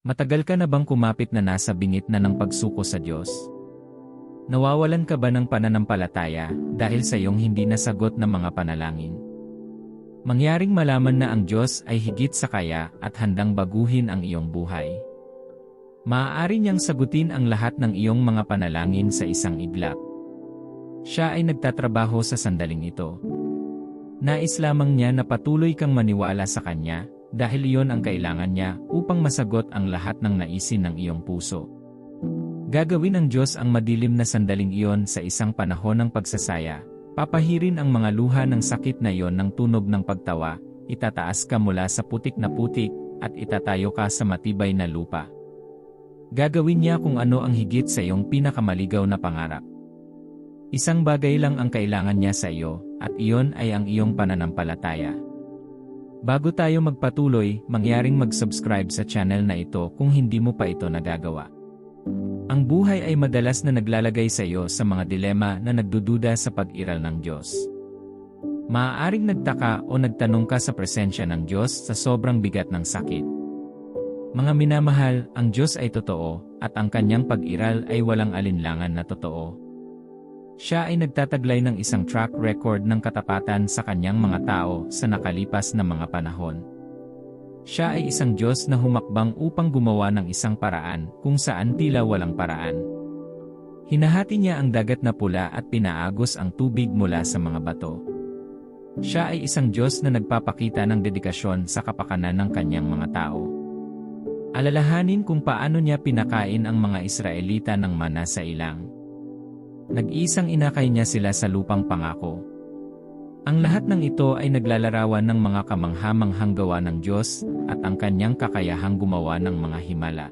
Matagal ka na bang kumapit na nasa bingit na ng pagsuko sa Diyos? Nawawalan ka ba ng pananampalataya dahil sa iyong hindi nasagot na mga panalangin? Mangyaring malaman na ang Diyos ay higit sa kaya at handang baguhin ang iyong buhay. Maaari niyang sagutin ang lahat ng iyong mga panalangin sa isang iglap. Siya ay nagtatrabaho sa sandaling ito. Nais lamang niya na patuloy kang maniwala sa Kanya dahil iyon ang kailangan niya upang masagot ang lahat ng naisin ng iyong puso. Gagawin ng Diyos ang madilim na sandaling iyon sa isang panahon ng pagsasaya, papahirin ang mga luha ng sakit na iyon ng tunog ng pagtawa, itataas ka mula sa putik na putik, at itatayo ka sa matibay na lupa. Gagawin niya kung ano ang higit sa iyong pinakamaligaw na pangarap. Isang bagay lang ang kailangan niya sa iyo, at iyon ay ang iyong pananampalataya. Bago tayo magpatuloy, mangyaring mag-subscribe sa channel na ito kung hindi mo pa ito nagagawa. Ang buhay ay madalas na naglalagay sa iyo sa mga dilema na nagdududa sa pag-iral ng Diyos. Maaaring nagtaka o nagtanong ka sa presensya ng Diyos sa sobrang bigat ng sakit. Mga minamahal, ang Diyos ay totoo, at ang kanyang pag-iral ay walang alinlangan na totoo. Siya ay nagtataglay ng isang track record ng katapatan sa kanyang mga tao sa nakalipas na mga panahon. Siya ay isang Diyos na humakbang upang gumawa ng isang paraan kung saan tila walang paraan. Hinahati niya ang dagat na pula at pinaagos ang tubig mula sa mga bato. Siya ay isang Diyos na nagpapakita ng dedikasyon sa kapakanan ng kanyang mga tao. Alalahanin kung paano niya pinakain ang mga Israelita ng mana sa ilang. Nag-isang inakay niya sila sa lupang pangako. Ang lahat ng ito ay naglalarawan ng mga kamanghamanghang gawa ng Diyos at ang kanyang kakayahang gumawa ng mga himala.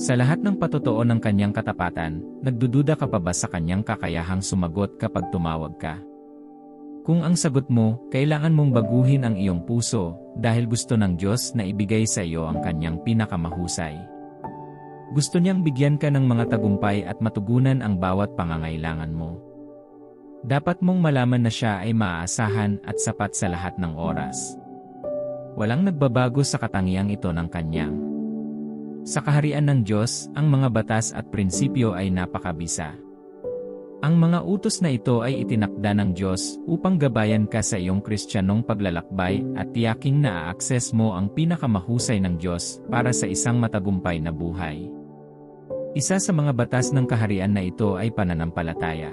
Sa lahat ng patotoo ng kanyang katapatan, nagdududa ka pa ba sa kanyang kakayahang sumagot kapag tumawag ka? Kung ang sagot mo, kailangan mong baguhin ang iyong puso dahil gusto ng Diyos na ibigay sa iyo ang kanyang pinakamahusay. Gusto niyang bigyan ka ng mga tagumpay at matugunan ang bawat pangangailangan mo. Dapat mong malaman na siya ay maaasahan at sapat sa lahat ng oras. Walang nagbabago sa katangiang ito ng kanyang. Sa kaharian ng Diyos, ang mga batas at prinsipyo ay napakabisa. Ang mga utos na ito ay itinakda ng Diyos upang gabayan ka sa iyong kristyanong paglalakbay at tiyaking na access mo ang pinakamahusay ng Diyos para sa isang matagumpay na buhay. Isa sa mga batas ng kaharian na ito ay pananampalataya.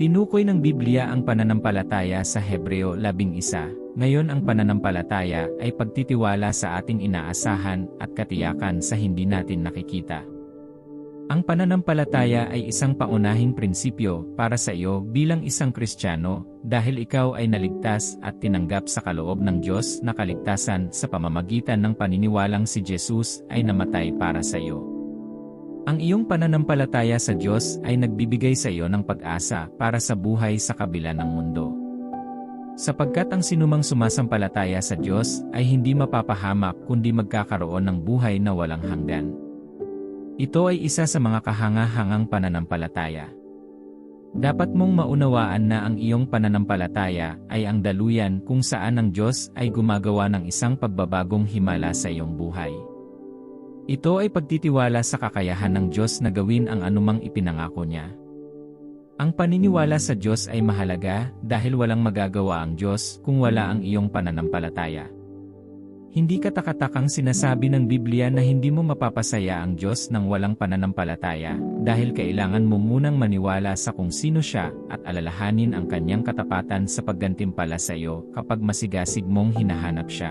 Tinukoy ng Biblia ang pananampalataya sa Hebreo 11. Ngayon ang pananampalataya ay pagtitiwala sa ating inaasahan at katiyakan sa hindi natin nakikita. Ang pananampalataya ay isang paunahing prinsipyo para sa iyo bilang isang Kristiyano dahil ikaw ay naligtas at tinanggap sa kaloob ng Diyos na kaligtasan sa pamamagitan ng paniniwalang si Jesus ay namatay para sa iyo. Ang iyong pananampalataya sa Diyos ay nagbibigay sa iyo ng pag-asa para sa buhay sa kabila ng mundo. Sapagkat ang sinumang sumasampalataya sa Diyos ay hindi mapapahamak kundi magkakaroon ng buhay na walang hanggan. Ito ay isa sa mga kahanga-hangang pananampalataya. Dapat mong maunawaan na ang iyong pananampalataya ay ang daluyan kung saan ang Diyos ay gumagawa ng isang pagbabagong himala sa iyong buhay. Ito ay pagtitiwala sa kakayahan ng Diyos na gawin ang anumang ipinangako niya. Ang paniniwala sa Diyos ay mahalaga dahil walang magagawa ang Diyos kung wala ang iyong pananampalataya. Hindi katakatakang sinasabi ng Biblia na hindi mo mapapasaya ang Diyos ng walang pananampalataya dahil kailangan mo munang maniwala sa kung sino siya at alalahanin ang kanyang katapatan sa paggantimpala sa iyo kapag masigasig mong hinahanap siya.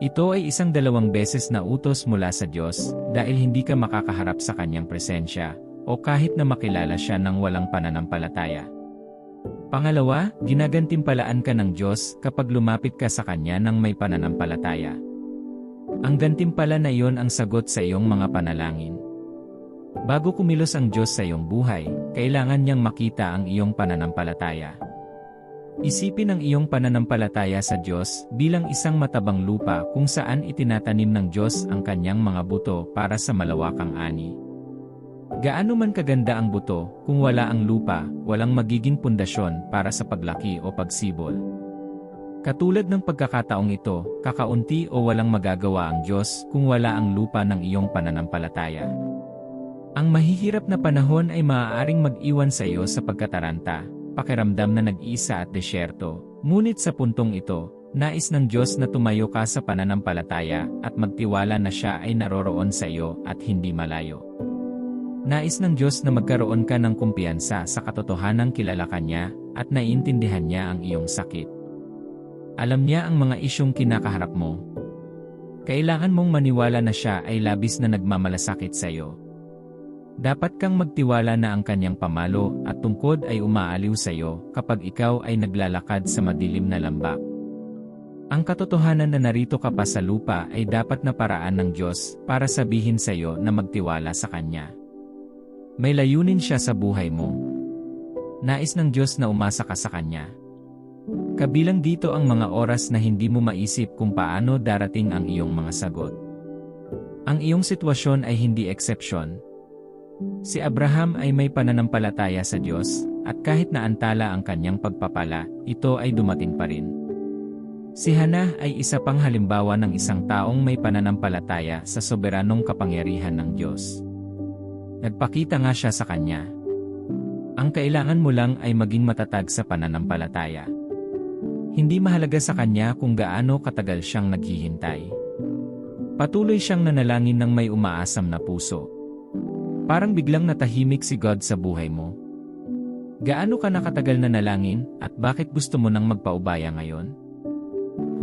Ito ay isang dalawang beses na utos mula sa Diyos dahil hindi ka makakaharap sa kanyang presensya o kahit na makilala siya ng walang pananampalataya. Pangalawa, ginagantimpalaan ka ng Diyos kapag lumapit ka sa Kanya ng may pananampalataya. Ang gantimpala na iyon ang sagot sa iyong mga panalangin. Bago kumilos ang Diyos sa iyong buhay, kailangan niyang makita ang iyong pananampalataya. Isipin ang iyong pananampalataya sa Diyos bilang isang matabang lupa kung saan itinatanim ng Diyos ang kanyang mga buto para sa malawakang ani. Gaano man kaganda ang buto, kung wala ang lupa, walang magiging pundasyon para sa paglaki o pagsibol. Katulad ng pagkakataong ito, kakaunti o walang magagawa ang Diyos kung wala ang lupa ng iyong pananampalataya. Ang mahihirap na panahon ay maaaring mag-iwan sa iyo sa pagkataranta, pakiramdam na nag-isa at desyerto, ngunit sa puntong ito, nais ng Diyos na tumayo ka sa pananampalataya at magtiwala na siya ay naroroon sa iyo at hindi malayo. Nais ng Diyos na magkaroon ka ng kumpiyansa sa katotohanang kilala ka niya at naiintindihan niya ang iyong sakit. Alam niya ang mga isyong kinakaharap mo. Kailangan mong maniwala na siya ay labis na nagmamalasakit sa iyo. Dapat kang magtiwala na ang kanyang pamalo at tungkod ay umaaliw sa iyo kapag ikaw ay naglalakad sa madilim na lambak. Ang katotohanan na narito ka pa sa lupa ay dapat na paraan ng Diyos para sabihin sa iyo na magtiwala sa Kanya. May layunin siya sa buhay mo. Nais ng Diyos na umasa ka sa Kanya. Kabilang dito ang mga oras na hindi mo maisip kung paano darating ang iyong mga sagot. Ang iyong sitwasyon ay hindi eksepsyon. Si Abraham ay may pananampalataya sa Diyos, at kahit naantala ang kanyang pagpapala, ito ay dumating pa rin. Si Hana ay isa pang halimbawa ng isang taong may pananampalataya sa soberanong kapangyarihan ng Diyos. Nagpakita nga siya sa kanya. Ang kailangan mo lang ay maging matatag sa pananampalataya. Hindi mahalaga sa kanya kung gaano katagal siyang naghihintay. Patuloy siyang nanalangin ng may umaasam na puso. Parang biglang natahimik si God sa buhay mo. Gaano ka nakatagal na nalangin at bakit gusto mo nang magpaubaya ngayon?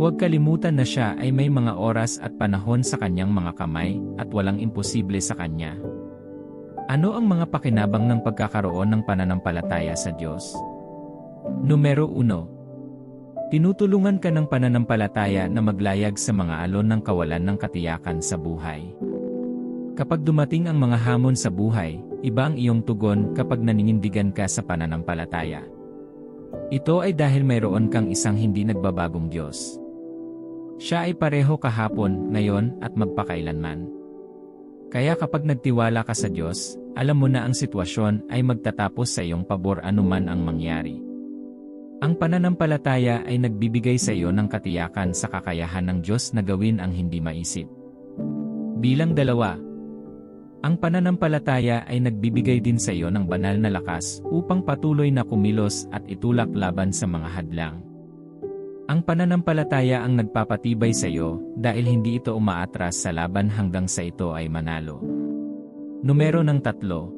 Huwag kalimutan na siya ay may mga oras at panahon sa kanyang mga kamay at walang imposible sa kanya. Ano ang mga pakinabang ng pagkakaroon ng pananampalataya sa Diyos? Numero 1 Tinutulungan ka ng pananampalataya na maglayag sa mga alon ng kawalan ng katiyakan sa buhay. Kapag dumating ang mga hamon sa buhay, iba ang iyong tugon kapag naninindigan ka sa pananampalataya. Ito ay dahil mayroon kang isang hindi nagbabagong Diyos. Siya ay pareho kahapon, ngayon, at magpakailanman. Kaya kapag nagtiwala ka sa Diyos, alam mo na ang sitwasyon ay magtatapos sa iyong pabor anuman ang mangyari. Ang pananampalataya ay nagbibigay sa iyo ng katiyakan sa kakayahan ng Diyos na gawin ang hindi maisip. Bilang dalawa, ang pananampalataya ay nagbibigay din sa iyo ng banal na lakas upang patuloy na kumilos at itulak laban sa mga hadlang. Ang pananampalataya ang nagpapatibay sa iyo dahil hindi ito umaatras sa laban hanggang sa ito ay manalo. Numero ng tatlo,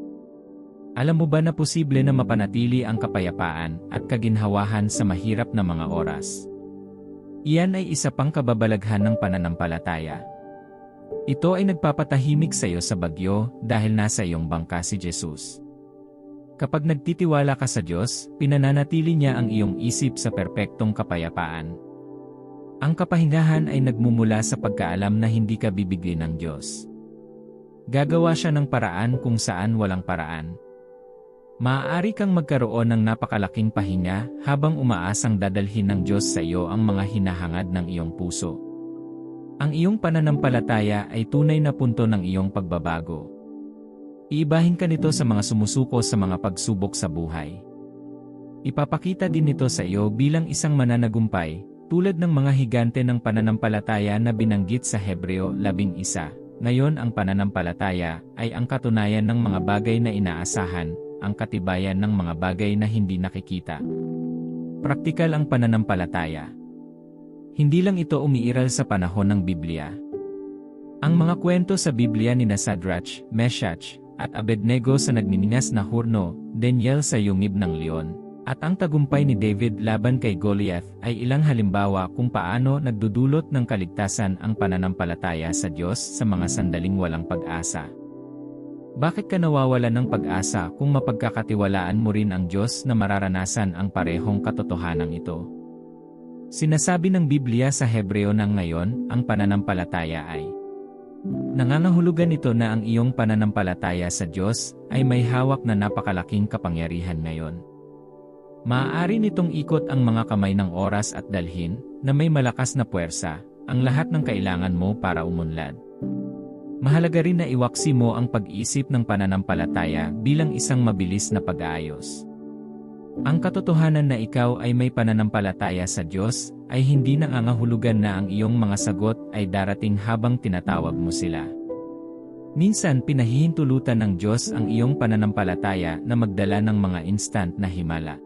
alam mo ba na posible na mapanatili ang kapayapaan at kaginhawahan sa mahirap na mga oras? Iyan ay isa pang kababalaghan ng pananampalataya. Ito ay nagpapatahimik sa iyo sa bagyo dahil nasa iyong bangka si Jesus. Kapag nagtitiwala ka sa Diyos, pinananatili niya ang iyong isip sa perpektong kapayapaan. Ang kapahingahan ay nagmumula sa pagkaalam na hindi ka bibigyan ng Diyos. Gagawa siya ng paraan kung saan walang paraan. Maaari kang magkaroon ng napakalaking pahinga habang umaasang dadalhin ng Diyos sa iyo ang mga hinahangad ng iyong puso. Ang iyong pananampalataya ay tunay na punto ng iyong pagbabago. Iibahin ka nito sa mga sumusuko sa mga pagsubok sa buhay. Ipapakita din nito sa iyo bilang isang mananagumpay, tulad ng mga higante ng pananampalataya na binanggit sa Hebreo 11. Ngayon ang pananampalataya ay ang katunayan ng mga bagay na inaasahan, ang katibayan ng mga bagay na hindi nakikita. Praktikal ang pananampalataya. Hindi lang ito umiiral sa panahon ng Biblia. Ang mga kwento sa Biblia ni Sadrach, Meshach, at Abednego sa nagniningas na hurno, Daniel sa yungib ng leon, at ang tagumpay ni David laban kay Goliath ay ilang halimbawa kung paano nagdudulot ng kaligtasan ang pananampalataya sa Diyos sa mga sandaling walang pag-asa. Bakit ka nawawala ng pag-asa kung mapagkakatiwalaan mo rin ang Diyos na mararanasan ang parehong katotohanan ito? Sinasabi ng Biblia sa Hebreo ng ngayon, ang pananampalataya ay Nangangahulugan ito na ang iyong pananampalataya sa Diyos ay may hawak na napakalaking kapangyarihan ngayon. Maaari nitong ikot ang mga kamay ng oras at dalhin na may malakas na puwersa, ang lahat ng kailangan mo para umunlad. Mahalaga rin na iwaksi mo ang pag-iisip ng pananampalataya bilang isang mabilis na pag-aayos. Ang katotohanan na ikaw ay may pananampalataya sa Diyos ay hindi nangangahulugan na ang iyong mga sagot ay darating habang tinatawag mo sila. Minsan pinahihintulutan ng Diyos ang iyong pananampalataya na magdala ng mga instant na himala.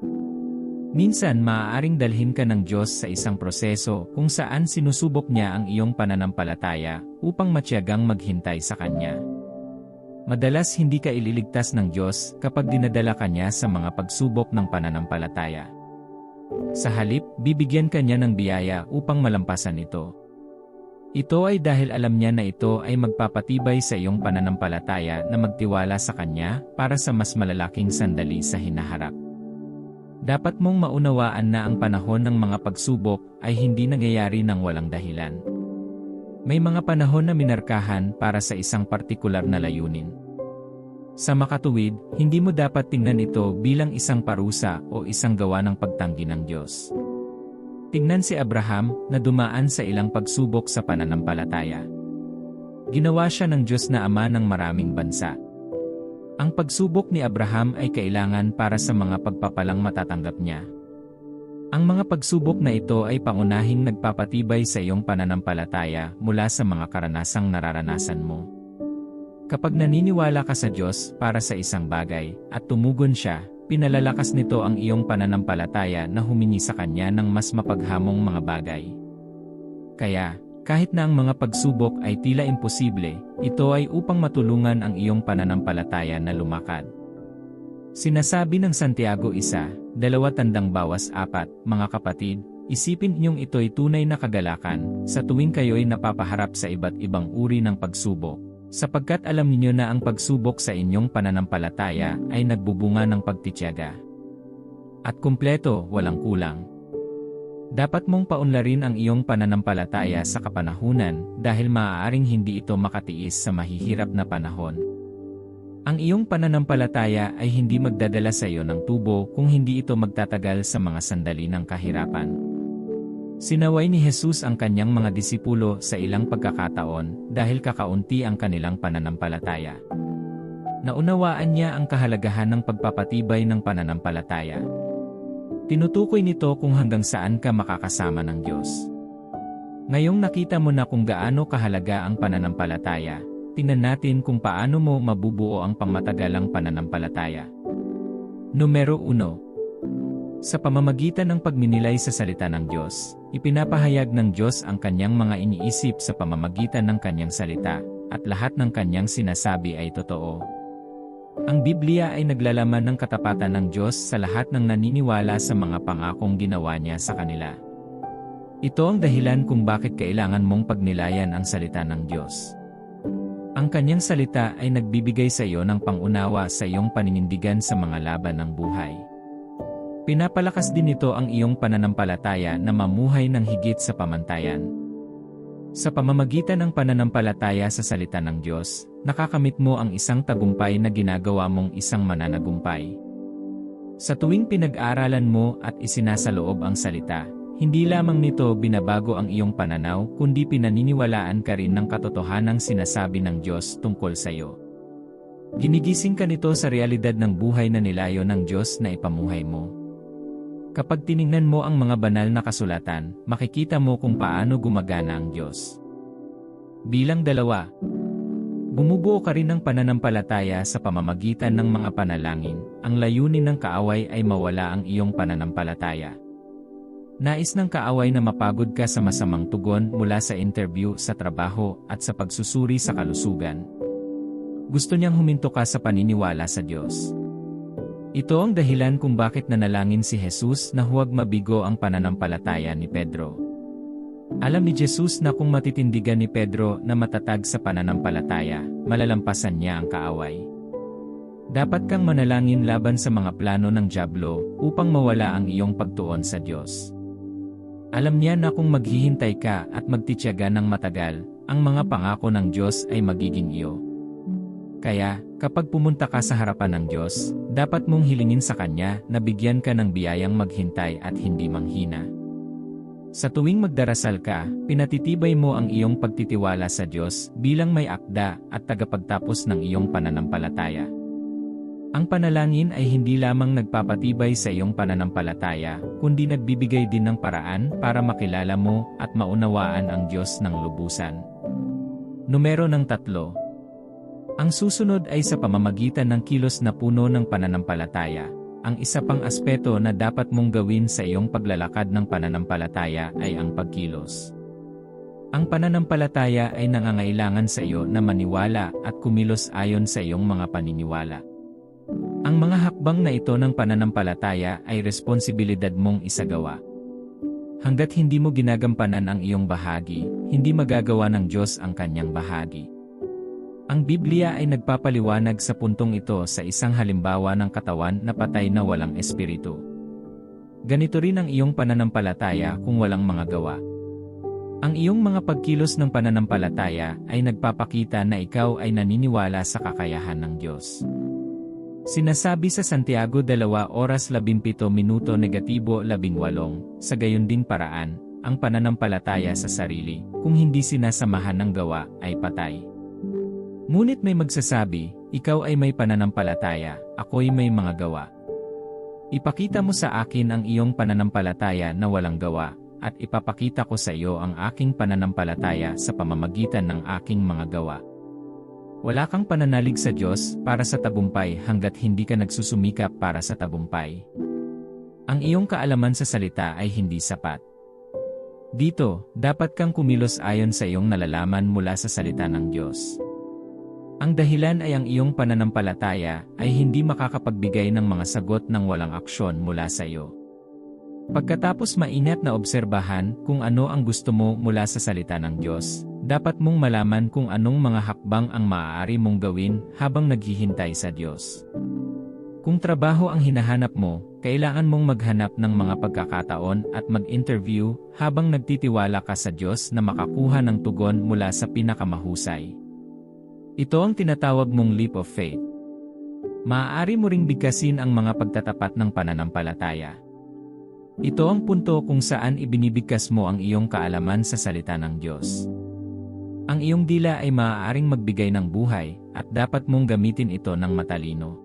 Minsan maaaring dalhin ka ng Diyos sa isang proseso kung saan sinusubok niya ang iyong pananampalataya upang matyagang maghintay sa Kanya. Madalas hindi ka ililigtas ng Diyos kapag dinadala ka niya sa mga pagsubok ng pananampalataya. Sa halip, bibigyan ka niya ng biyaya upang malampasan ito. Ito ay dahil alam niya na ito ay magpapatibay sa iyong pananampalataya na magtiwala sa Kanya para sa mas malalaking sandali sa hinaharap. Dapat mong maunawaan na ang panahon ng mga pagsubok ay hindi nangyayari ng walang dahilan. May mga panahon na minarkahan para sa isang partikular na layunin. Sa makatuwid, hindi mo dapat tingnan ito bilang isang parusa o isang gawa ng pagtanggi ng Diyos. Tingnan si Abraham na dumaan sa ilang pagsubok sa pananampalataya. Ginawa siya ng Diyos na ama ng maraming bansa. Ang pagsubok ni Abraham ay kailangan para sa mga pagpapalang matatanggap niya. Ang mga pagsubok na ito ay pangunahing nagpapatibay sa iyong pananampalataya mula sa mga karanasang nararanasan mo. Kapag naniniwala ka sa Diyos para sa isang bagay at tumugon siya, pinalalakas nito ang iyong pananampalataya na humingi sa Kanya ng mas mapaghamong mga bagay. Kaya, kahit na ang mga pagsubok ay tila imposible, ito ay upang matulungan ang iyong pananampalataya na lumakad. Sinasabi ng Santiago isa, dalawa tandang bawas apat, mga kapatid, isipin ninyong ito'y tunay na kagalakan, sa tuwing kayo'y napapaharap sa iba't ibang uri ng pagsubok, sapagkat alam ninyo na ang pagsubok sa inyong pananampalataya ay nagbubunga ng pagtityaga. At kumpleto, walang kulang. Dapat mong paunlarin ang iyong pananampalataya sa kapanahunan dahil maaaring hindi ito makatiis sa mahihirap na panahon. Ang iyong pananampalataya ay hindi magdadala sa iyo ng tubo kung hindi ito magtatagal sa mga sandali ng kahirapan. Sinaway ni Jesus ang kanyang mga disipulo sa ilang pagkakataon dahil kakaunti ang kanilang pananampalataya. Naunawaan niya ang kahalagahan ng pagpapatibay ng pananampalataya. Tinutukoy nito kung hanggang saan ka makakasama ng Diyos. Ngayong nakita mo na kung gaano kahalaga ang pananampalataya, tingnan natin kung paano mo mabubuo ang pangmatagalang pananampalataya. Numero 1. Sa pamamagitan ng pagminilay sa salita ng Diyos, ipinapahayag ng Diyos ang kanyang mga iniisip sa pamamagitan ng kanyang salita, at lahat ng kanyang sinasabi ay totoo. Ang Biblia ay naglalaman ng katapatan ng Diyos sa lahat ng naniniwala sa mga pangakong ginawa niya sa kanila. Ito ang dahilan kung bakit kailangan mong pagnilayan ang salita ng Diyos. Ang kanyang salita ay nagbibigay sa iyo ng pangunawa sa iyong paninindigan sa mga laban ng buhay. Pinapalakas din ito ang iyong pananampalataya na mamuhay ng higit sa pamantayan. Sa pamamagitan ng pananampalataya sa salita ng Diyos, nakakamit mo ang isang tagumpay na ginagawa mong isang mananagumpay. Sa tuwing pinag-aralan mo at isinasaloob ang salita, hindi lamang nito binabago ang iyong pananaw kundi pinaniniwalaan ka rin ng katotohanang sinasabi ng Diyos tungkol sa iyo. Ginigising ka nito sa realidad ng buhay na nilayo ng Diyos na ipamuhay mo. Kapag tiningnan mo ang mga banal na kasulatan, makikita mo kung paano gumagana ang Diyos. Bilang dalawa, bumubuo ka rin ng pananampalataya sa pamamagitan ng mga panalangin, ang layunin ng kaaway ay mawala ang iyong pananampalataya. Nais ng kaaway na mapagod ka sa masamang tugon mula sa interview sa trabaho at sa pagsusuri sa kalusugan. Gusto niyang huminto ka sa paniniwala sa Diyos. Ito ang dahilan kung bakit nanalangin si Jesus na huwag mabigo ang pananampalataya ni Pedro. Alam ni Jesus na kung matitindigan ni Pedro na matatag sa pananampalataya, malalampasan niya ang kaaway. Dapat kang manalangin laban sa mga plano ng Diablo upang mawala ang iyong pagtuon sa Diyos. Alam niya na kung maghihintay ka at magtityaga ng matagal, ang mga pangako ng Diyos ay magiging iyo. Kaya, kapag pumunta ka sa harapan ng Diyos, dapat mong hilingin sa Kanya na bigyan ka ng biyayang maghintay at hindi manghina. Sa tuwing magdarasal ka, pinatitibay mo ang iyong pagtitiwala sa Diyos bilang may akda at tagapagtapos ng iyong pananampalataya. Ang panalangin ay hindi lamang nagpapatibay sa iyong pananampalataya, kundi nagbibigay din ng paraan para makilala mo at maunawaan ang Diyos ng lubusan. Numero ng tatlo. Ang susunod ay sa pamamagitan ng kilos na puno ng pananampalataya. Ang isa pang aspeto na dapat mong gawin sa iyong paglalakad ng pananampalataya ay ang pagkilos. Ang pananampalataya ay nangangailangan sa iyo na maniwala at kumilos ayon sa iyong mga paniniwala. Ang mga hakbang na ito ng pananampalataya ay responsibilidad mong isagawa. Hanggat hindi mo ginagampanan ang iyong bahagi, hindi magagawa ng Diyos ang kanyang bahagi. Ang Biblia ay nagpapaliwanag sa puntong ito sa isang halimbawa ng katawan na patay na walang espiritu. Ganito rin ang iyong pananampalataya kung walang mga gawa. Ang iyong mga pagkilos ng pananampalataya ay nagpapakita na ikaw ay naniniwala sa kakayahan ng Diyos. Sinasabi sa Santiago 2 oras 17 minuto negatibo 18, sa gayon din paraan, ang pananampalataya sa sarili, kung hindi sinasamahan ng gawa, ay patay. Ngunit may magsasabi, ikaw ay may pananampalataya, ako'y may mga gawa. Ipakita mo sa akin ang iyong pananampalataya na walang gawa, at ipapakita ko sa iyo ang aking pananampalataya sa pamamagitan ng aking mga gawa. Wala kang pananalig sa Diyos para sa tabumpay hanggat hindi ka nagsusumikap para sa tabumpay. Ang iyong kaalaman sa salita ay hindi sapat. Dito, dapat kang kumilos ayon sa iyong nalalaman mula sa salita ng Diyos. Ang dahilan ay ang iyong pananampalataya ay hindi makakapagbigay ng mga sagot ng walang aksyon mula sa iyo. Pagkatapos maingat na obserbahan kung ano ang gusto mo mula sa salita ng Diyos, dapat mong malaman kung anong mga hakbang ang maaari mong gawin habang naghihintay sa Diyos. Kung trabaho ang hinahanap mo, kailangan mong maghanap ng mga pagkakataon at mag-interview habang nagtitiwala ka sa Diyos na makakuha ng tugon mula sa pinakamahusay. Ito ang tinatawag mong leap of faith. Maaari mo ring bigkasin ang mga pagtatapat ng pananampalataya. Ito ang punto kung saan ibinibigkas mo ang iyong kaalaman sa salita ng Diyos. Ang iyong dila ay maaaring magbigay ng buhay at dapat mong gamitin ito ng matalino.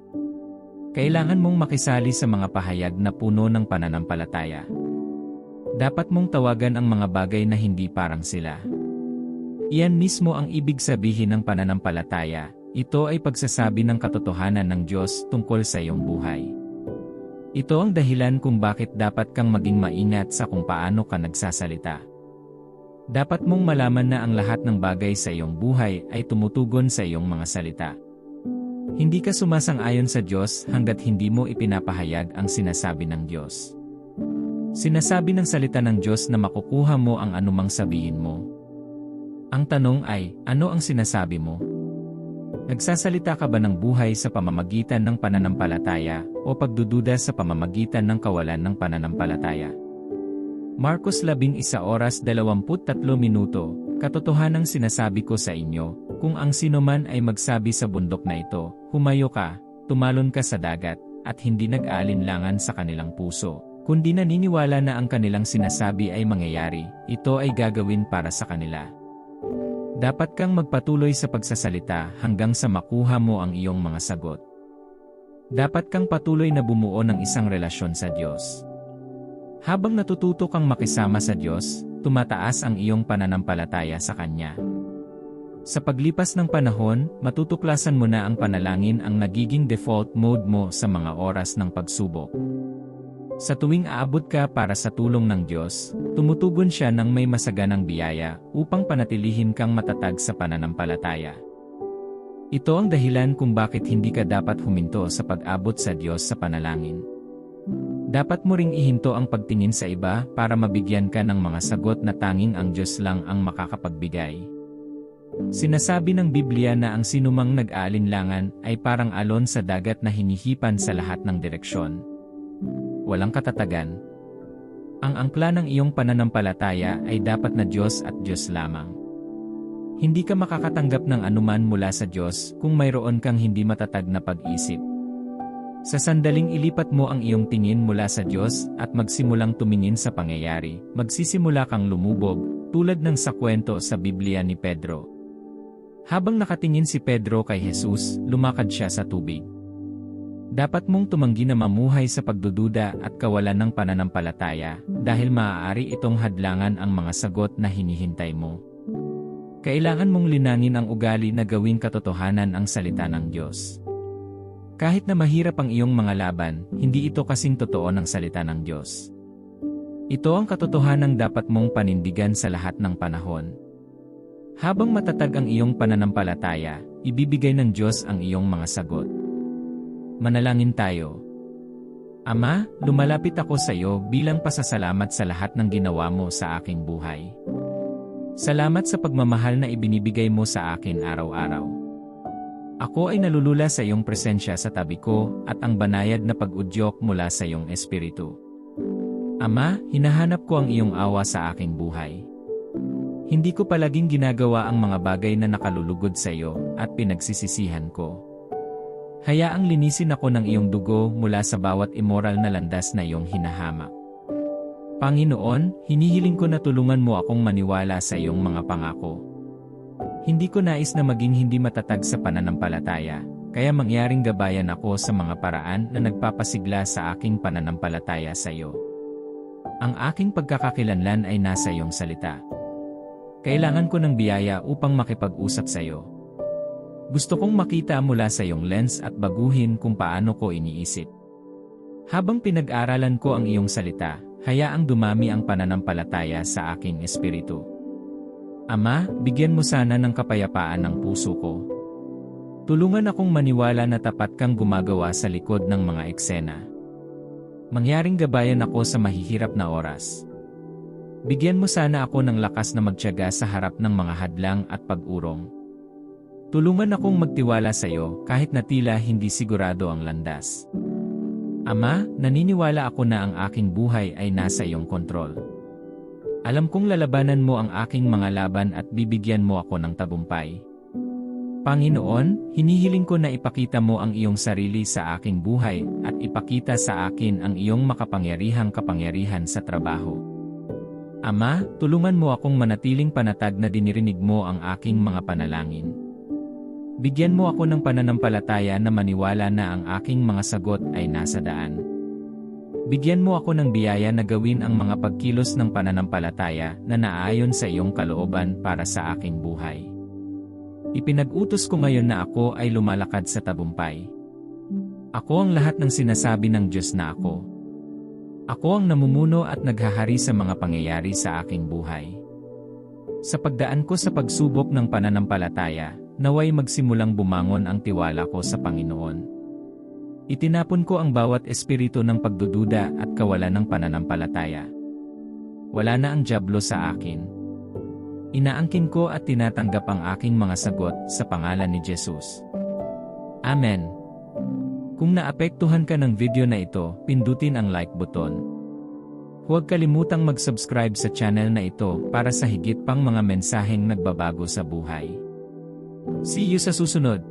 Kailangan mong makisali sa mga pahayag na puno ng pananampalataya. Dapat mong tawagan ang mga bagay na hindi parang sila. Iyan mismo ang ibig sabihin ng pananampalataya. Ito ay pagsasabi ng katotohanan ng Diyos tungkol sa iyong buhay. Ito ang dahilan kung bakit dapat kang maging maingat sa kung paano ka nagsasalita. Dapat mong malaman na ang lahat ng bagay sa iyong buhay ay tumutugon sa iyong mga salita. Hindi ka sumasang-ayon sa Diyos hanggat hindi mo ipinapahayag ang sinasabi ng Diyos. Sinasabi ng salita ng Diyos na makukuha mo ang anumang sabihin mo. Ang tanong ay, ano ang sinasabi mo? Nagsasalita ka ba ng buhay sa pamamagitan ng pananampalataya o pagdududa sa pamamagitan ng kawalan ng pananampalataya? Marcos 11 oras 23 minuto, katotohanang sinasabi ko sa inyo, kung ang sinuman ay magsabi sa bundok na ito, humayo ka, tumalon ka sa dagat, at hindi nag-alinlangan sa kanilang puso, kundi naniniwala na ang kanilang sinasabi ay mangyayari, ito ay gagawin para sa kanila. Dapat kang magpatuloy sa pagsasalita hanggang sa makuha mo ang iyong mga sagot. Dapat kang patuloy na bumuo ng isang relasyon sa Diyos. Habang natututo kang makisama sa Diyos, tumataas ang iyong pananampalataya sa Kanya. Sa paglipas ng panahon, matutuklasan mo na ang panalangin ang nagiging default mode mo sa mga oras ng pagsubok. Sa tuwing aabot ka para sa tulong ng Diyos, tumutugon siya ng may masaganang biyaya upang panatilihin kang matatag sa pananampalataya. Ito ang dahilan kung bakit hindi ka dapat huminto sa pag-abot sa Diyos sa panalangin. Dapat mo ring ihinto ang pagtingin sa iba para mabigyan ka ng mga sagot na tanging ang Diyos lang ang makakapagbigay. Sinasabi ng Biblia na ang sinumang nag-aalinlangan ay parang alon sa dagat na hinihipan sa lahat ng direksyon walang katatagan. Ang angkla ng iyong pananampalataya ay dapat na Diyos at Diyos lamang. Hindi ka makakatanggap ng anuman mula sa Diyos kung mayroon kang hindi matatag na pag-isip. Sa sandaling ilipat mo ang iyong tingin mula sa Diyos at magsimulang tumingin sa pangyayari, magsisimula kang lumubog, tulad ng sa kwento sa Biblia ni Pedro. Habang nakatingin si Pedro kay Jesus, lumakad siya sa tubig. Dapat mong tumanggi na mamuhay sa pagdududa at kawalan ng pananampalataya dahil maaari itong hadlangan ang mga sagot na hinihintay mo. Kailangan mong linangin ang ugali na gawing katotohanan ang salita ng Diyos. Kahit na mahirap ang iyong mga laban, hindi ito kasing totoo ng salita ng Diyos. Ito ang katotohanang dapat mong panindigan sa lahat ng panahon. Habang matatag ang iyong pananampalataya, ibibigay ng Diyos ang iyong mga sagot. Manalangin tayo. Ama, lumalapit ako sa iyo bilang pasasalamat sa lahat ng ginawa mo sa aking buhay. Salamat sa pagmamahal na ibinibigay mo sa akin araw-araw. Ako ay nalulula sa iyong presensya sa tabi ko at ang banayad na pag-udyok mula sa iyong espiritu. Ama, hinahanap ko ang iyong awa sa aking buhay. Hindi ko palaging ginagawa ang mga bagay na nakalulugod sa iyo at pinagsisisihan ko. Hayaang linisin ako ng iyong dugo mula sa bawat immoral na landas na iyong hinahamak. Panginoon, hinihiling ko na tulungan mo akong maniwala sa iyong mga pangako. Hindi ko nais na maging hindi matatag sa pananampalataya, kaya mangyaring gabayan ako sa mga paraan na nagpapasigla sa aking pananampalataya sa iyo. Ang aking pagkakakilanlan ay nasa iyong salita. Kailangan ko ng biyaya upang makipag-usap sa iyo. Gusto kong makita mula sa iyong lens at baguhin kung paano ko iniisip. Habang pinag-aralan ko ang iyong salita, hayaang dumami ang pananampalataya sa aking espiritu. Ama, bigyan mo sana ng kapayapaan ng puso ko. Tulungan akong maniwala na tapat kang gumagawa sa likod ng mga eksena. Mangyaring gabayan ako sa mahihirap na oras. Bigyan mo sana ako ng lakas na magtiyaga sa harap ng mga hadlang at pag-urong. Tulungan akong magtiwala sa iyo kahit na tila hindi sigurado ang landas. Ama, naniniwala ako na ang aking buhay ay nasa iyong kontrol. Alam kong lalabanan mo ang aking mga laban at bibigyan mo ako ng tagumpay. Panginoon, hinihiling ko na ipakita mo ang iyong sarili sa aking buhay at ipakita sa akin ang iyong makapangyarihang kapangyarihan sa trabaho. Ama, tulungan mo akong manatiling panatag na dinirinig mo ang aking mga panalangin. Bigyan mo ako ng pananampalataya na maniwala na ang aking mga sagot ay nasa daan. Bigyan mo ako ng biyaya na gawin ang mga pagkilos ng pananampalataya na naayon sa iyong kalooban para sa aking buhay. Ipinag-utos ko ngayon na ako ay lumalakad sa tabumpay. Ako ang lahat ng sinasabi ng Diyos na ako. Ako ang namumuno at naghahari sa mga pangyayari sa aking buhay. Sa pagdaan ko sa pagsubok ng pananampalataya, naway magsimulang bumangon ang tiwala ko sa Panginoon. Itinapon ko ang bawat espiritu ng pagdududa at kawalan ng pananampalataya. Wala na ang jablo sa akin. Inaangkin ko at tinatanggap ang aking mga sagot sa pangalan ni Jesus. Amen. Kung naapektuhan ka ng video na ito, pindutin ang like button. Huwag kalimutang mag-subscribe sa channel na ito para sa higit pang mga mensaheng nagbabago sa buhay. See you sa susunod!